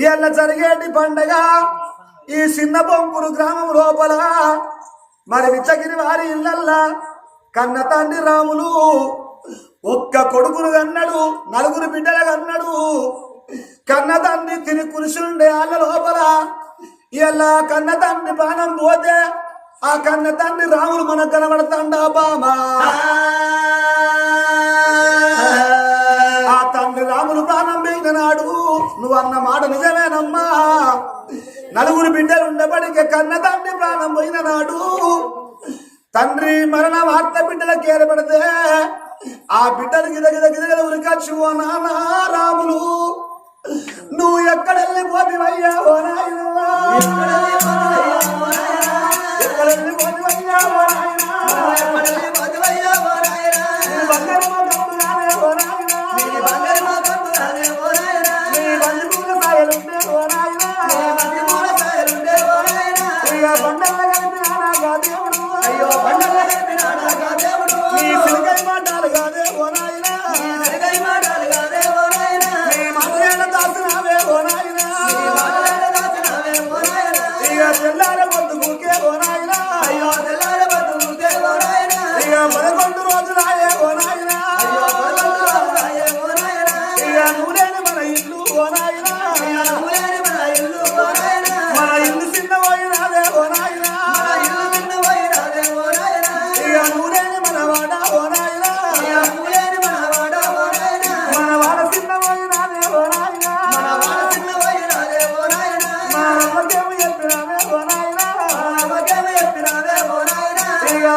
ఇవాళ జరిగేటి పండగ? ఈ చిన్న బొంకురు గ్రామం లోపల మరి విచ్చగిరి వారి ఇళ్ళల్లా కన్న తండ్రి రాములు ఒక్క కొడుకును కన్నాడు నలుగురు బిడ్డలు కన్నాడు. కన్న తండ్రి తిని కురుసుండే వాళ్ళ లోపల. ఇలా కన్న తండ్రి బాణం పోతే ఆ కన్న తండ్రి రాములు మనకు కనబడతాండా బామా? నువ్వు అన్న మాట నిజమేనమ్మా. నలుగురు బిడ్డలు ఉండబడికే కన్న తండ్రి ప్రాణం పోయిన నాడు తండ్రి మరణ వార్త బిడ్డలకు ఏర్పడితే ఆ బిడ్డలు గిద గిద గిద ఉరికచ్చు ఓ నానా రాములు నువ్వు ఎక్కడెళ్ళి పోతివయ్యా ఓ నాయన? ఓ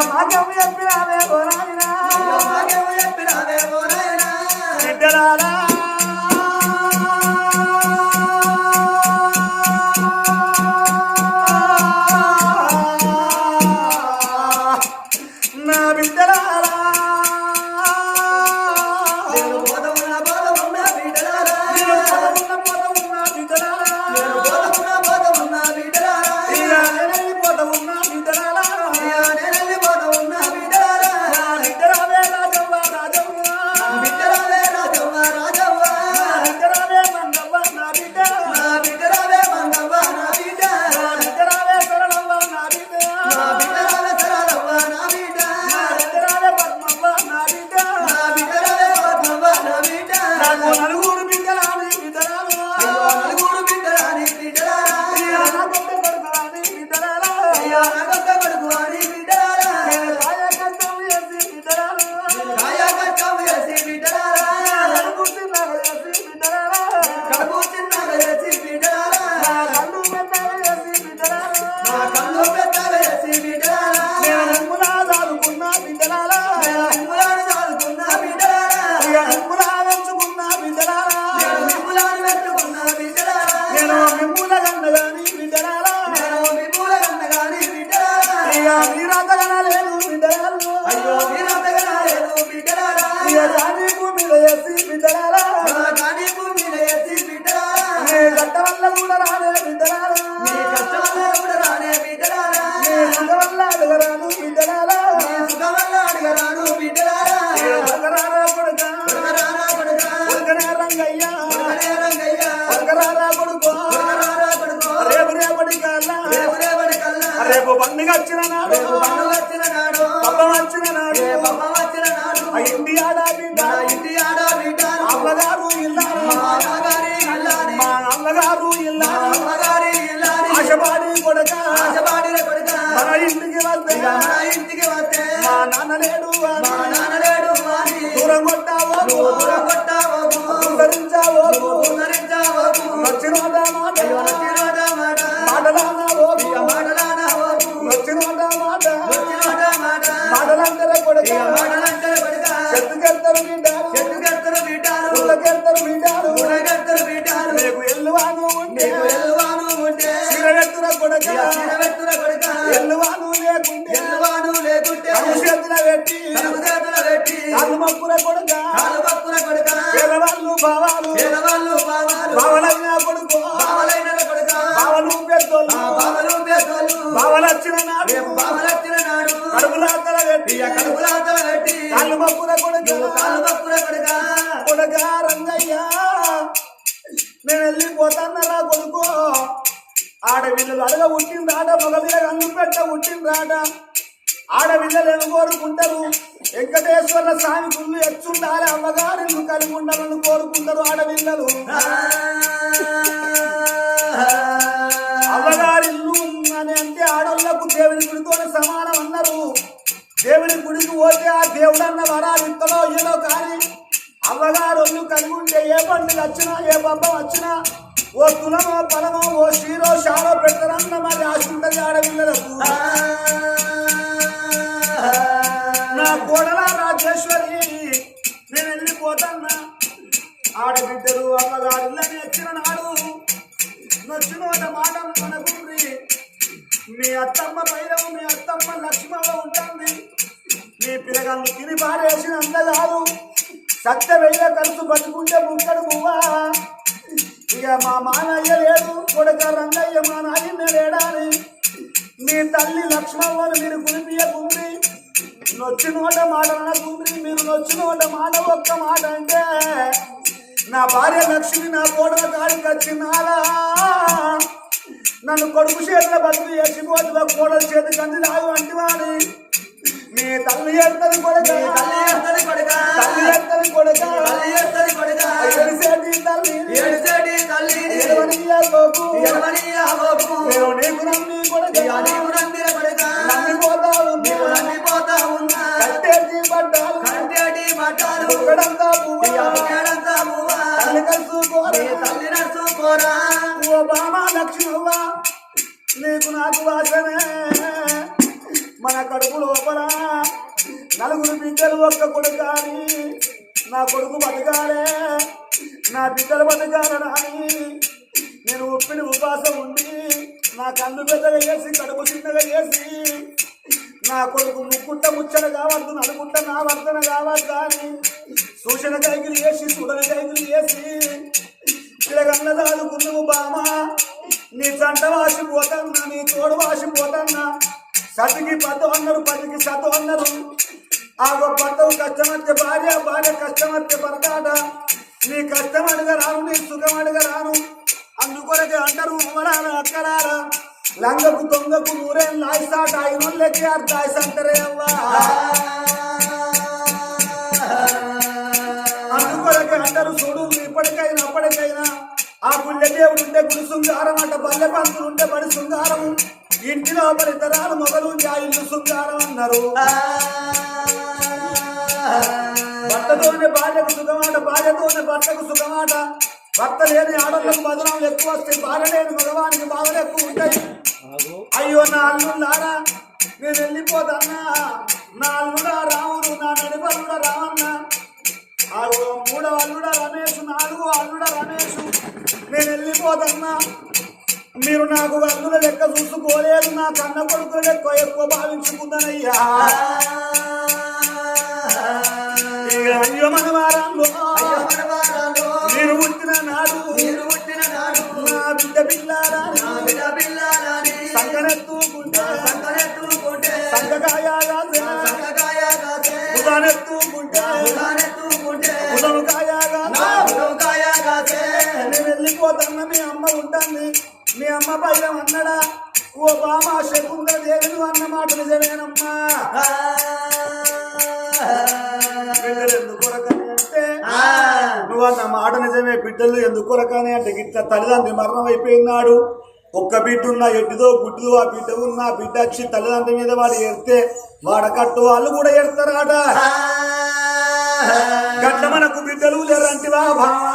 ఇక రేపు పండుగ వచ్చిన నాడు. పండుగ వచ్చిన నాడు. పబ్బం వచ్చిన నాడు. బొమ్మ వచ్చిన నాడు. ఆడా బిడ్డ ఆడ బిడ్డ అమ్మగారు ఇల్లారు. మా అమ్మగారి మా ఇల్లారు. అమ్మగారి ఇల్లాని ఆశపాడి కొడుక. ఆశపాడిన కొడుకా. మన ఇంటికి వస్తే. మన ఇంటికి వస్తే. మా నాన్న లేడు మా నాన్న లేడు దూరం కొట్టావో దూరం నువ్వు ఉద్ధరించావోకు, మాట మాట, కొడుక కొడుకా, చెట్టుకెళ్తారు బిడ్డారు చెట్టుకెత్తరు బిడ్డారు, ఊళ్ళకెళ్తారు బిడ్డారు గుడగెత్తరు బిడ్డారు, నీకు ఎల్లువాను ఉంటే ఎల్లువాను ఉంటే, సిరవెత్తున కొడుక కొడుకా, ఎల్లువాను లేకుంటే ఎల్లువాను లేకుంటే, కను పెట్టి తలుపు పెట్టి, కాలు కొడుక కాలు బావాలు పేదవాళ్ళు మక్కుల కొడుక. రంగయ్య నేను వెళ్ళిపోతాను రా కొడుకో ఆడపిల్లలు అడగ పుట్టిందాట మగ మీద అన్నం పెట్ట పుట్టిందాట ఆడపిల్లలు ఏమి కోరుకుంటారు వెంకటేశ్వర స్వామి గుళ్ళు ఎచ్చుండాలి అమ్మగారిని కలిగి ఉండాలని కోరుకుంటారు ఆడపిల్లలు పోతే ఆ దేవుడన్న వరాలు ఇంతలో ఏదో కానీ అమ్మగారు కలిగి ఉంటే ఏ పండుగ వచ్చినా ఏ బొబ్బం వచ్చినా ఓ తులమో పలమో ఓ శ్రీరో షారో పెట్టరన్న మరి ఆశ ఉంటుంది ఆడపిల్లలకు. నా కోడల రాజేశ్వరి నేను వెళ్ళిపోతాన్నా ఆడబిడ్డలు అమ్మగారిల్లని వచ్చిన నాడు నచ్చిన మాట మనకుంది మీ అత్తమ్మ పైరవు మీ అత్తమ్మ లక్ష్మమ్మ ఉంటుంది. పిల్లగాళ్ళు తిని పారేసిన కాదు సత్య వెళ్ళ కలుసు బతుకుంటే ముక్కడు పువ్వా ఇక మా మానయ్య లేడు కొడక రంగయ్య మా నాయన లేడాని మీ తల్లి లక్ష్మమ్మను మీరు కురిపియకుంది నొచ్చి నోట మాట అనకుంది మీరు నొచ్చి నోట మాట ఒక్క మాట అంటే నా భార్య లక్ష్మి నా కోడల కాడికి వచ్చినాలా నన్ను కొడుకు చేతిలో బతుకు చేసిపోతున్నా కోడల చేతి కంది రాదు అంటివాని మీ తల్లి ఎడతది కొడక తల్లి ఎత్తడి కొడుక. తల్లి ఎడతది కొడక తల్లి ఎత్తడి కొడుక. ఎడిసేటి తల్లి ఏడుసేటి తల్లిని ఎడవనియ్యకోకు. ఎడమని ఆవోకు. నేను నీకు నమ్మి కొడక ఇక నీవు నమ్మిన కొడుక. నమ్మిపోతావు నీవు నమ్మిపోతా ఉన్నా. కట్టేసి పడ్డాలు కంటేటి. ఒక్కడంతా ఇక పువ్వా. ఒకేడంతా పువ్వా. తల్లి కలుసుకోరా తల్లి నడుచుకోరా. ఓ బామా లక్ష్మవ్వ నీకు నాకు వాసనే నా కడుపు లోపల నలుగురు బిడ్డలు ఒక్క కొడుకాని నా కొడుకు బతకాలే నా బిడ్డలు బతకాలని నేను ఉప్పిని ఉపాసం ఉండి నా కళ్ళు పెద్దగా వేసి కడుపు చిన్నగా వేసి నా కొడుకు ముక్కుంట ముచ్చట కావద్దు నలుగుంట నా వర్తన కావద్దు అని సూచన కైకిలు చేసి సుడన కైకిలు వేసి పిల్లగన్న దాదుకున్నావు బామా నీ చంట వాసిపోతన్నా నీ తోడు వాసిపోతన్నా సతికి పద్దు అన్నారు పదికి సతు అన్నారు. ఆగో పట్టవు కష్టమత్య భార్య భార్య కష్టమత్య భర్తాట. నీ కష్టం అడగ రాను నీ సుఖం అడగ రాను అందుకొరకే అంటారు అమరాల అక్కరారా లంగకు దొంగకు నూరేం లాయిసాట అయినోళ్ళకి అర్థాయిస్ అంటారే అవ్వా. అందుకొరకే అంటారు చూడు ఇప్పటికైనా అప్పటికైనా. ఆ గుళ్ళ దేవుడు ఉంటే గుడి శృంగారం అంట బల్లె పంతులు ఉంటే బడి శృంగారము. ఇంటి లోపల ఇతరాలు మొగలు ఆ ఇల్లు శృంగారం అన్నారు. భర్తతోనే భార్యకు సుఖమాట భార్యతోనే భర్తకు సుఖమాట. భర్త లేని ఆడలకు బదనాలు ఎక్కువ వస్తాయి భార్య లేని మగవానికి బాధలు ఎక్కువ ఉంటాయి. అయ్యో నా అల్లుళ్ళారా నేను వెళ్ళిపోతానా? నా అల్లుడా రాముడు నా నడిపల్లుడా రామన్న మూడో అల్లుడ రమేష్ నాలుగో అల్లుడ రమేష్ నేను వెళ్ళిపోతున్నా మీరు నాకు అల్లుల లెక్క చూసుకోలేదు నా కన్న కొడుకుల లెక్క ఎక్కువ భావించుకుందనయ్యా. అయ్యో మన వారంలో. మీరు పుట్టిన నాడు మీరు పుట్టిన నాడు. నా బిడ్డ పిల్లారా నా బిడ్డ సంగనెత్తుకుంటే సంకనెత్తుకుంటే సంగకాయాగా సంకకాయ కాసే ఉదానెత్తుకుంటే ఉదానెత్తుకుంటే ఉదవకాయ కాసే నేను వెళ్ళిపోతున్నా మీ అమ్మ ఉంటుంది. మీ అమ్మ పైన అన్నడా ఓ బామ శకుంద దేవిని అన్న మాట నిజమేనమ్మా. నువ్వు అన్న మాట నిజమే బిడ్డలు ఎందుకు కొరకని అంటే? ఇట్లా తల్లిదండ్రి మరణం అయిపోయినాడు. ఒక్క బిడ్డ ఉన్న ఎడ్డిదో గుడ్డిదో ఆ బిడ్డ ఉన్న బిడ్డ వచ్చి తల్లిదండ్రి మీద వాడు ఎడితే వాడకట్టు వాళ్ళు కూడా ఎడతారాట గట్ల మనకు బిడ్డలు లేరంటివా భావా